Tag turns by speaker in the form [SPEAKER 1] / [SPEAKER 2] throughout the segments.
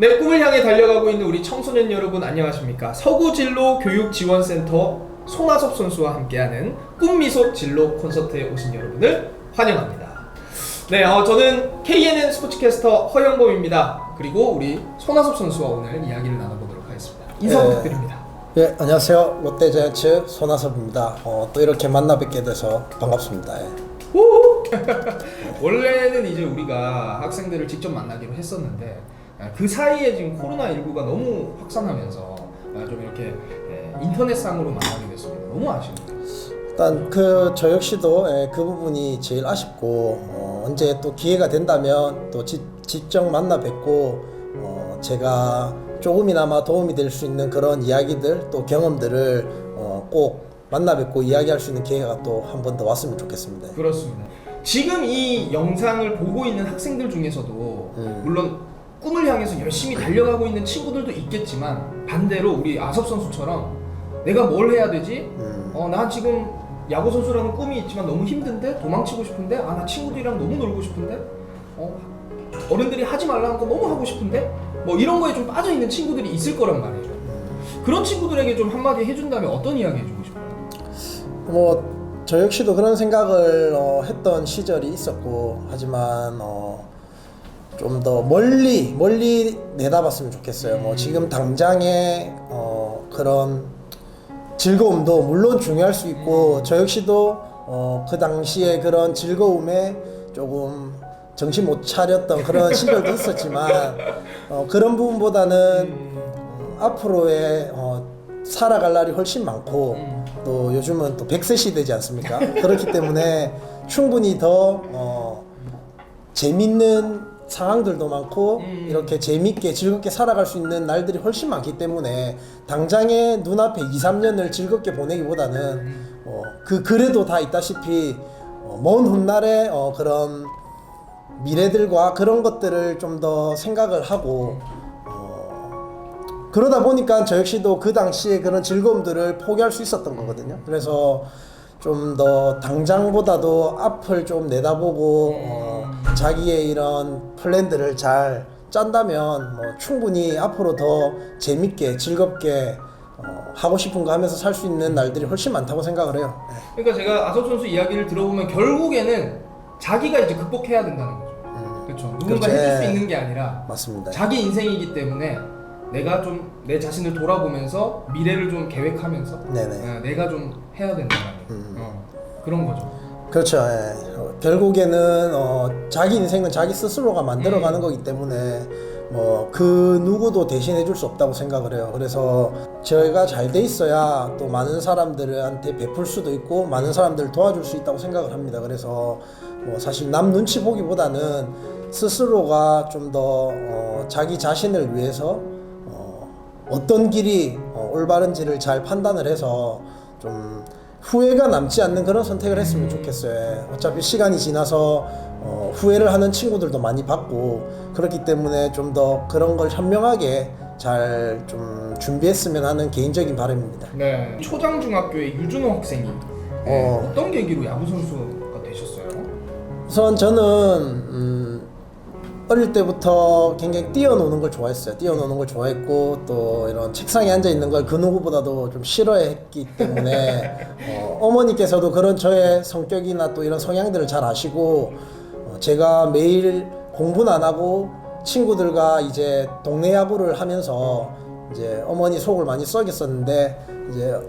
[SPEAKER 1] 네, 꿈을 향해 달려가고 있는 우리 청소년 여러분 안녕하십니까? 서구진로 교육지원센터 송하섭 선수와 함께하는 꿈미소 진로 콘서트에 오신 여러분을 환영합니다. 네, 어, 저는 KNN 스포츠캐스터 허영범입니다. 그리고 우리 손하섭 선수와 오늘 이야기를 나눠보도록 하겠습니다. 인사
[SPEAKER 2] 네.
[SPEAKER 1] 부탁드립니다.
[SPEAKER 2] 예, 안녕하세요. 롯데 자이언츠 손아섭입니다. 어, 또 이렇게 만나 뵙게 돼서 반갑습니다. 예.
[SPEAKER 1] 우! 원래는 이제 우리가 학생들을 직접 만나기로 했었는데 아, 그 사이에 지금 코로나19가 너무 확산하면서 아, 좀 이렇게 예, 인터넷상으로 만나게 됐습니다. 너무 아쉽네요.
[SPEAKER 2] 일단 그 저 역시도 예, 그 부분이 제일 아쉽고 어, 언제 또 기회가 된다면 또 지, 직접 만나 뵙고 어, 제가 조금이나마 도움이 될 수 있는 그런 이야기들 또 경험들을 어, 꼭 만나 뵙고 이야기할 수 있는 기회가 또 한 번 더 왔으면 좋겠습니다.
[SPEAKER 1] 그렇습니다. 지금 이 영상을 보고 있는 학생들 중에서도
[SPEAKER 2] 음.
[SPEAKER 1] 물론 꿈을 향해서 열심히 달려가고 있는 친구들도 있겠지만 반대로 우리 아섭 선수처럼 내가 뭘 해야 되지?
[SPEAKER 2] 음.
[SPEAKER 1] 어, 나 지금 야구 선수라는 꿈이 있지만 너무 힘든데 도망치고 싶은데 아 나 친구들이랑 너무 놀고 싶은데 어, 어른들이 하지 말라는 거 너무 하고 싶은데 뭐 이런 거에 좀 빠져 있는 친구들이 있을 거란 말이에요. 그런 친구들에게 좀 한마디 해준다면 어떤 이야기 해주고 싶어요?
[SPEAKER 2] 뭐 저 역시도 그런 생각을 어, 했던 시절이 있었고 하지만 어, 좀 더 멀리 멀리 내다봤으면 좋겠어요. 뭐 지금 당장의 어, 그런 즐거움도 물론 중요할 수 있고 저 역시도 어, 그 당시에 그런 즐거움에 조금 정신 못 차렸던 그런 시절도 있었지만 어, 그런 부분보다는 어, 앞으로의 어, 살아갈 날이 훨씬 많고
[SPEAKER 1] 음.
[SPEAKER 2] 또 요즘은 또 100세 시대지 않습니까? 그렇기 때문에 충분히 더 어, 재밌는 상황들도 많고
[SPEAKER 1] 음.
[SPEAKER 2] 이렇게 재밌게 즐겁게 살아갈 수 있는 날들이 훨씬 많기 때문에 당장의 눈앞에 2, 3년을 즐겁게 보내기보다는 어, 그 그래도 다 있다시피 어, 먼 훗날에 어, 그런 미래들과 그런 것들을 좀 더 생각을 하고 어, 그러다 보니까 저 역시도 그 당시에 그런 즐거움들을 포기할 수 있었던 거거든요. 그래서 좀 더 당장보다도 앞을 좀 내다보고 어, 자기의 이런 플랜들을 잘 짠다면 뭐 충분히 앞으로 더 재밌게 즐겁게 어, 하고 싶은 거 하면서 살 수 있는 날들이 훨씬 많다고 생각을 해요. 네.
[SPEAKER 1] 그러니까 제가 아섭 선수 이야기를 들어보면 결국에는 자기가 이제 극복해야 된다는 거죠.
[SPEAKER 2] 음,
[SPEAKER 1] 그렇죠. 누군가
[SPEAKER 2] 그렇지.
[SPEAKER 1] 해줄 수 있는 게 아니라
[SPEAKER 2] 맞습니다.
[SPEAKER 1] 자기 인생이기 때문에 내가 좀 내 자신을 돌아보면서 미래를 좀 계획하면서
[SPEAKER 2] 네네.
[SPEAKER 1] 어, 내가 좀 해야 된다는
[SPEAKER 2] 음.
[SPEAKER 1] 어, 그런 거죠.
[SPEAKER 2] 그렇죠. 예. 어, 결국에는 어, 자기 인생은 자기 스스로가 만들어가는
[SPEAKER 1] 음.
[SPEAKER 2] 거기 때문에 뭐 그 누구도 대신해 줄 수 없다고 생각을 해요. 그래서 저희가 잘 돼 있어야 또 많은 사람들한테 베풀 수도 있고 많은 사람들을 도와줄 수 있다고 생각을 합니다. 그래서 뭐 사실 남 눈치 보기보다는 스스로가 좀더 어, 자기 자신을 위해서 어, 어떤 길이 어, 올바른지를 잘 판단을 해서 좀 후회가 남지 않는 그런 선택을 했으면 좋겠어요. 예. 어차피 시간이 지나서 어, 후회를 하는 친구들도 많이 봤고 그렇기 때문에 좀 더 그런 걸 현명하게 잘 좀 준비했으면 하는 개인적인 바람입니다.
[SPEAKER 1] 네. 초장 중학교의 유준호 학생이 네,
[SPEAKER 2] 어.
[SPEAKER 1] 어 떤 계기로 야구 선수가 되셨어요?
[SPEAKER 2] 우선 저는 음, 어릴 때부터 굉장히 뛰어노는 걸 좋아했어요. 뛰어노는 걸 좋아했고 또 이런 책상에 앉아 있는 걸 그 누구보다도 좀 싫어했기 때문에 어, 어머니께서도 그런 저의 성격이나 또 이런 성향들을 잘 아시고 어, 제가 매일 공부는 안 하고 친구들과 이제 동네 야구를 하면서 이제 어머니 속을 많이 썩였었는데 이제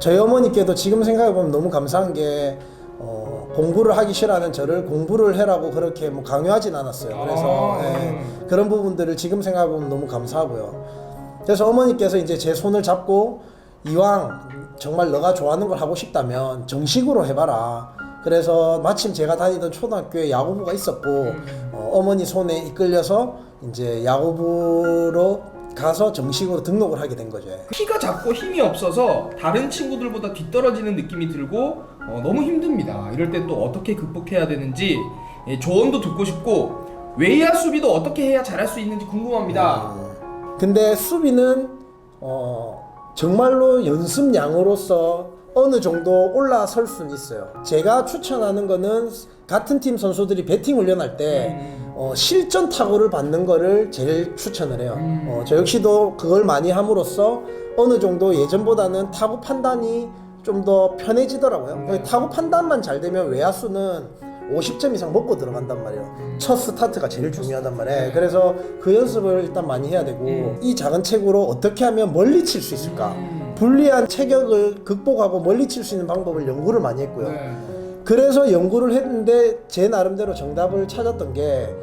[SPEAKER 2] 저희 어머니께도 지금 생각해 보면 너무 감사한 게 어, 공부를 하기 싫어하는 저를 공부를 해라고 그렇게 뭐 강요하진 않았어요. 그래서
[SPEAKER 1] 아,
[SPEAKER 2] 예,
[SPEAKER 1] 음.
[SPEAKER 2] 그런 부분들을 지금 생각해 보면 너무 감사하고요. 그래서 어머니께서 이제 제 손을 잡고 이왕 정말 너가 좋아하는 걸 하고 싶다면 정식으로 해봐라. 그래서 마침 제가 다니던 초등학교에 야구부가 있었고 어, 어머니 손에 이끌려서 이제 야구부로 가서 정식으로 등록을 하게 된 거죠.
[SPEAKER 1] 키가 작고 힘이 없어서 다른 친구들보다 뒤떨어지는 느낌이 들고 어, 너무 힘듭니다. 이럴 때 또 어떻게 극복해야 되는지 예, 조언도 듣고 싶고 외야 수비도 어떻게 해야 잘할 수 있는지 궁금합니다.
[SPEAKER 2] 음, 근데 수비는 어, 정말로 연습량으로서 어느 정도 올라설 수는 있어요. 제가 추천하는 거는 같은 팀 선수들이 배팅 훈련할 때 어, 실전 타구를 받는 거를 제일 추천을 해요. 어, 저 역시도 그걸 많이 함으로써 어느 정도 예전보다는 타구 판단이 좀 더 편해지더라고요. 그 타구 판단만 잘 되면 외야수는 50점 이상 먹고 들어간단 말이에요. 첫 스타트가 제일 중요하단 말이에요. 그래서 그 연습을 일단 많이 해야 되고 이 작은 체구로 어떻게 하면 멀리 칠 수 있을까? 불리한 체격을 극복하고 멀리 칠 수 있는 방법을 연구를 많이 했고요.
[SPEAKER 1] 네.
[SPEAKER 2] 그래서 연구를 했는데 제 나름대로 정답을 찾았던 게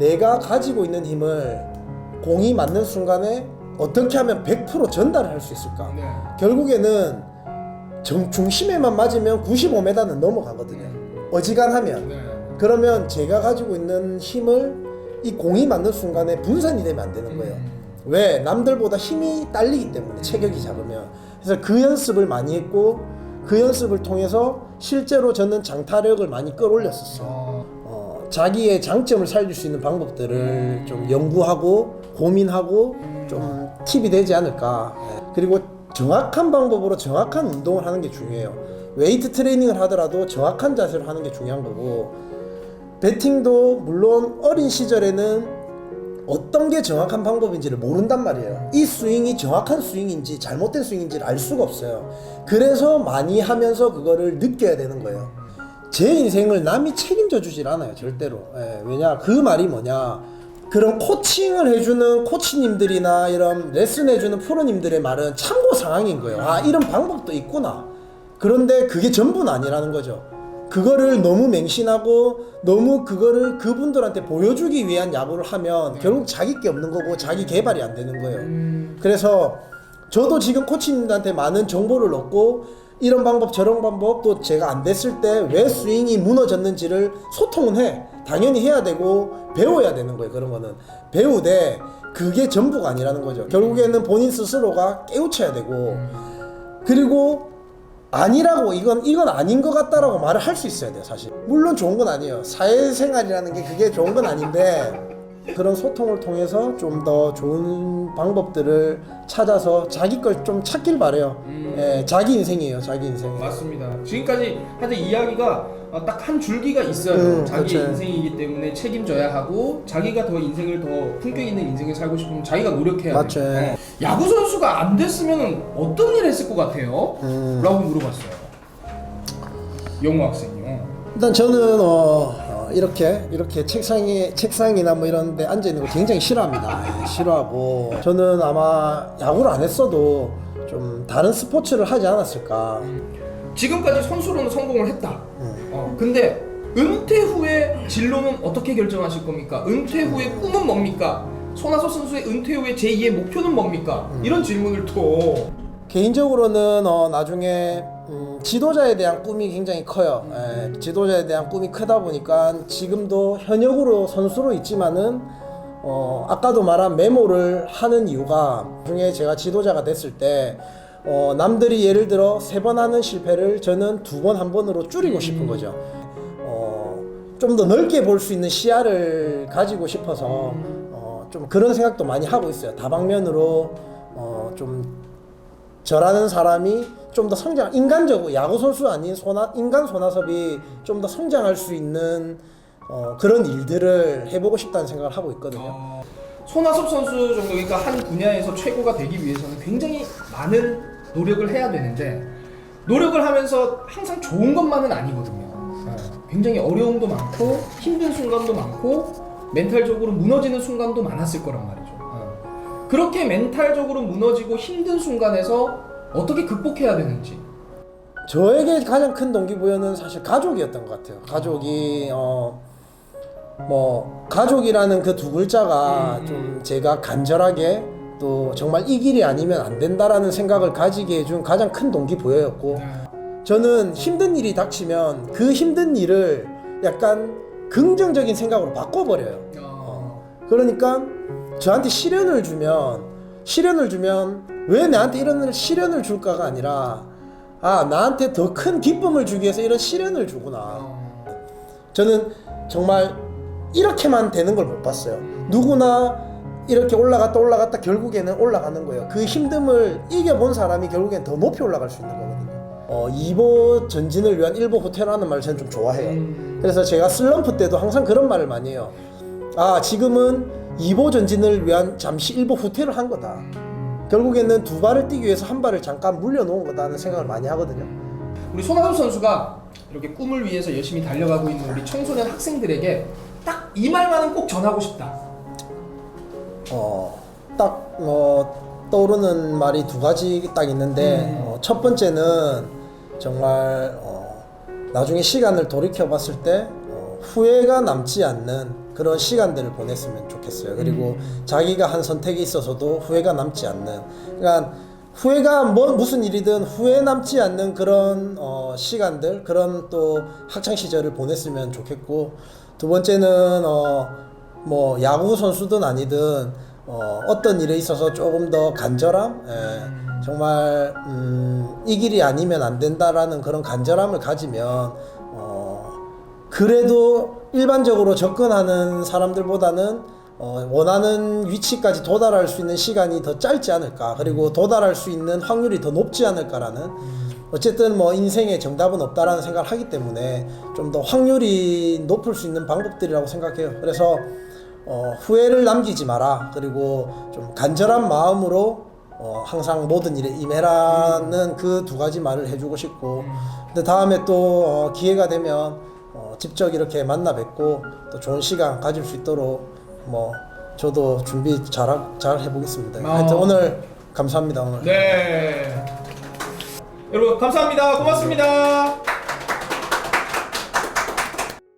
[SPEAKER 2] 내가 가지고 있는 힘을 공이 맞는 순간에 어떻게 하면 100% 전달을 할 수 있을까?
[SPEAKER 1] 네.
[SPEAKER 2] 결국에는 정, 중심에만 맞으면 95m는 넘어가거든요. 어지간하면.
[SPEAKER 1] 네.
[SPEAKER 2] 그러면 제가 가지고 있는 힘을 이 공이 맞는 순간에 분산이 되면 안 되는 거예요. 왜? 남들보다 힘이 딸리기 때문에 체격이 작으면. 그래서 그 연습을 많이 했고 그 연습을 통해서 실제로 저는 장타력을 많이 끌어올렸었어요.
[SPEAKER 1] 어,
[SPEAKER 2] 어, 자기의 장점을 살릴 수 있는 방법들을 좀 연구하고 고민하고 좀 팁이 되지 않을까. 예. 그리고 정확한 방법으로 정확한 운동을 하는 게 중요해요. 웨이트 트레이닝을 하더라도 정확한 자세로 하는 게 중요한 거고 배팅도 물론 어린 시절에는 어떤 게 정확한 방법인지를 모른단 말이에요. 이 스윙이 정확한 스윙인지 잘못된 스윙인지를 알 수가 없어요. 그래서 많이 하면서 그거를 느껴야 되는 거예요. 제 인생을 남이 책임져 주질 않아요, 절대로. 예, 왜냐, 그 말이 뭐냐. 그런 코칭을 해주는 코치님들이나 이런 레슨 해주는 프로님들의 말은 참고 상황인 거예요. 아, 이런 방법도 있구나. 그런데 그게 전부는 아니라는 거죠. 그거를 너무 맹신하고 너무 그거를 그분들한테 보여주기 위한 야구를 하면 결국 자기 게 없는 거고 자기 개발이 안 되는 거예요. 그래서 저도 지금 코치님들한테 많은 정보를 얻고 이런 방법 저런 방법 또 제가 안 됐을 때 왜 스윙이 무너졌는지를 소통은 해. 당연히 해야 되고 배워야 되는 거예요 그런 거는. 배우되 그게 전부가 아니라는 거죠. 결국에는 본인 스스로가 깨우쳐야 되고. 그리고 아니라고 이건 이건 아닌 것 같다라고 말을 할 수 있어야 돼요 사실. 물론 좋은 건 아니에요. 사회생활이라는 게 그게 좋은 건 아닌데 그런 소통을 통해서 좀 더 좋은 방법들을 찾아서 자기 걸 좀 찾길 바래요 예, 자기 인생이에요 자기 인생
[SPEAKER 1] 맞습니다. 지금까지 하여튼 이야기가 어, 딱한 줄기가 있어요.
[SPEAKER 2] 음,
[SPEAKER 1] 자기
[SPEAKER 2] 그렇죠.
[SPEAKER 1] 인생이기 때문에 책임져야 하고 자기가 더 인생을 더 품격 있는 인생을 살고 싶으면 자기가 노력해야
[SPEAKER 2] 맞죠.
[SPEAKER 1] 돼요. 어. 야구 선수가 안 됐으면 어떤 일 했을 것 같아요?
[SPEAKER 2] 음.
[SPEAKER 1] 라고 물어봤어요. 영호 학생이요.
[SPEAKER 2] 일단 저는 어, 어, 이렇게 이렇게 책상에 책상이나 뭐 이런 데 앉아 있는 거 굉장히 싫어합니다. 예, 싫어하고 저는 아마 야구를 안 했어도 좀 다른 스포츠를 하지 않았을까.
[SPEAKER 1] 지금까지 선수로는 성공을 했다.
[SPEAKER 2] 음.
[SPEAKER 1] 어, 근데 은퇴 후에 진로는 어떻게 결정하실 겁니까? 은퇴 후의 꿈은 뭡니까? 손아섭 선수의 은퇴 후의 제2의 목표는 뭡니까?
[SPEAKER 2] 음.
[SPEAKER 1] 이런 질문을 또
[SPEAKER 2] 개인적으로는 어, 나중에 음, 지도자에 대한 꿈이 굉장히 커요. 예, 지도자에 대한 꿈이 크다 보니까 지금도 현역으로 선수로 있지만은 어, 아까도 말한 메모를 하는 이유가 중에 제가 지도자가 됐을 때 어, 남들이 예를 들어 세 번 하는 실패를 저는 두 번 한 번으로 줄이고 싶은 거죠. 어, 좀 더 넓게 볼 수 있는 시야를 가지고 싶어서 어, 좀 그런 생각도 많이 하고 있어요. 다방면으로 어, 좀 저라는 사람이 좀 더 성장, 인간적으로 야구 선수 아닌 소나 인간 손아섭이 좀 더 성장할 수 있는 어, 그런 일들을 해보고 싶다는 생각을 하고 있거든요.
[SPEAKER 1] 어, 손아섭 선수 정도 그러니까 한 분야에서 최고가 되기 위해서는 굉장히 많은 노력을 해야 되는데 노력을 하면서 항상 좋은 것만은 아니거든요. 어, 굉장히 어려움도 많고 힘든 순간도 많고 멘탈적으로 무너지는 순간도 많았을 거란 말이죠. 어. 그렇게 멘탈적으로 무너지고 힘든 순간에서 어떻게 극복해야 되는지.
[SPEAKER 2] 저에게 가장 큰 동기부여는 사실 가족이었던 것 같아요. 가족이 어, 뭐 가족이라는 그 두 글자가 좀 제가 간절하게 또 정말 이 길이 아니면 안 된다라는 생각을 가지게 해준 가장 큰 동기부여였고 저는 힘든 일이 닥치면 그 힘든 일을 약간 긍정적인 생각으로 바꿔버려요.
[SPEAKER 1] 어.
[SPEAKER 2] 그러니까 저한테 시련을 주면 시련을 주면 왜 나한테 이런 시련을 줄까가 아니라 아 나한테 더 큰 기쁨을 주기 위해서 이런 시련을 주구나.
[SPEAKER 1] 어.
[SPEAKER 2] 저는 정말 이렇게만 되는 걸 못 봤어요. 누구나 이렇게 올라갔다 올라갔다 결국에는 올라가는 거예요. 그 힘듦을 이겨본 사람이 결국엔 더 높이 올라갈 수 있는 거거든요. 어, 2보 전진을 위한 1보 후퇴라는 말을 저는 좀 좋아해요.
[SPEAKER 1] 음.
[SPEAKER 2] 그래서 제가 슬럼프 때도 항상 그런 말을 많이 해요. 아 지금은 2보 전진을 위한 잠시 1보 후퇴를 한 거다. 결국에는 두 발을 뛰기 위해서 한 발을 잠깐 물려놓은 거다는 생각을 많이 하거든요.
[SPEAKER 1] 우리 손아섭 선수가 이렇게 꿈을 위해서 열심히 달려가고 있는 우리 청소년 학생들에게 딱 이 말만은 꼭 전하고 싶다.
[SPEAKER 2] 어, 딱 어, 떠오르는 말이 두 가지 딱 있는데
[SPEAKER 1] 음.
[SPEAKER 2] 어, 첫 번째는 정말 어, 나중에 시간을 돌이켜 봤을 때 어, 후회가 남지 않는 그런 시간들을 보냈으면 좋겠어요. 그리고 자기가 한 선택에 있어서도 후회가 남지 않는 그러니까 후회가 뭐 무슨 일이든 후회 남지 않는 그런 어, 시간들 그런 또 학창 시절을 보냈으면 좋겠고 두 번째는 어, 뭐 야구 선수든 아니든 어, 어떤 일에 있어서 조금 더 간절함, 예, 정말 음, 이 길이 아니면 안 된다라는 그런 간절함을 가지면 어, 그래도 일반적으로 접근하는 사람들보다는 어, 원하는 위치까지 도달할 수 있는 시간이 더 짧지 않을까. 그리고 도달할 수 있는 확률이 더 높지 않을까라는. 어쨌든 뭐 인생에 정답은 없다라는 생각을 하기 때문에 좀 더 확률이 높을 수 있는 방법들이라고 생각해요. 그래서 어, 후회를 남기지 마라. 그리고 좀 간절한 마음으로 어, 항상 모든 일에 임해라는 그 두 가지 말을 해주고 싶고, 근데 다음에 또 어, 기회가 되면 어, 직접 이렇게 만나 뵙고 또 좋은 시간 가질 수 있도록 뭐 저도 준비 잘, 하- 잘 해보겠습니다.
[SPEAKER 1] 어.
[SPEAKER 2] 하여튼 오늘 감사합니다. 오늘.
[SPEAKER 1] 네. 여러분 감사합니다. 고맙습니다.